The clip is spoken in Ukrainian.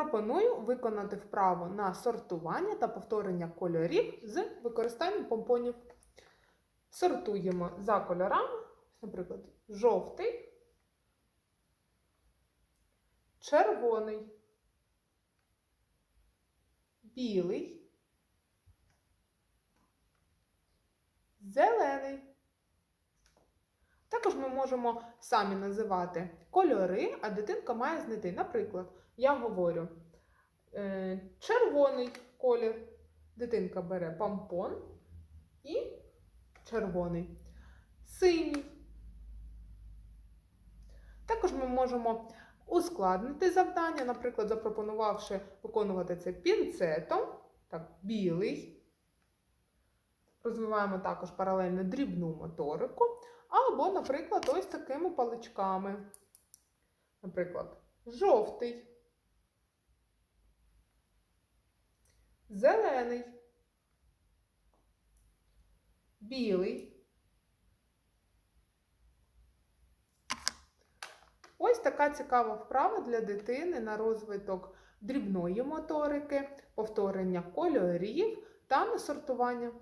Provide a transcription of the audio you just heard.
Пропоную виконати вправу на сортування та повторення кольорів з використанням помпонів. Сортуємо за кольорами, наприклад, жовтий, червоний, білий, зелений. Також ми можемо самі називати кольори, а дитинка має знайти. Наприклад, я говорю е, червоний колір. Дитинка бере помпон і червоний, синій. Також ми можемо ускладнити завдання, наприклад, запропонувавши виконувати це пінцетом, так, білий. Розвиваємо також паралельно дрібну моторику. Або, наприклад, ось такими паличками. Наприклад, жовтий, зелений, білий. Ось така цікава вправа для дитини на розвиток дрібної моторики, повторення кольорів та на сортування.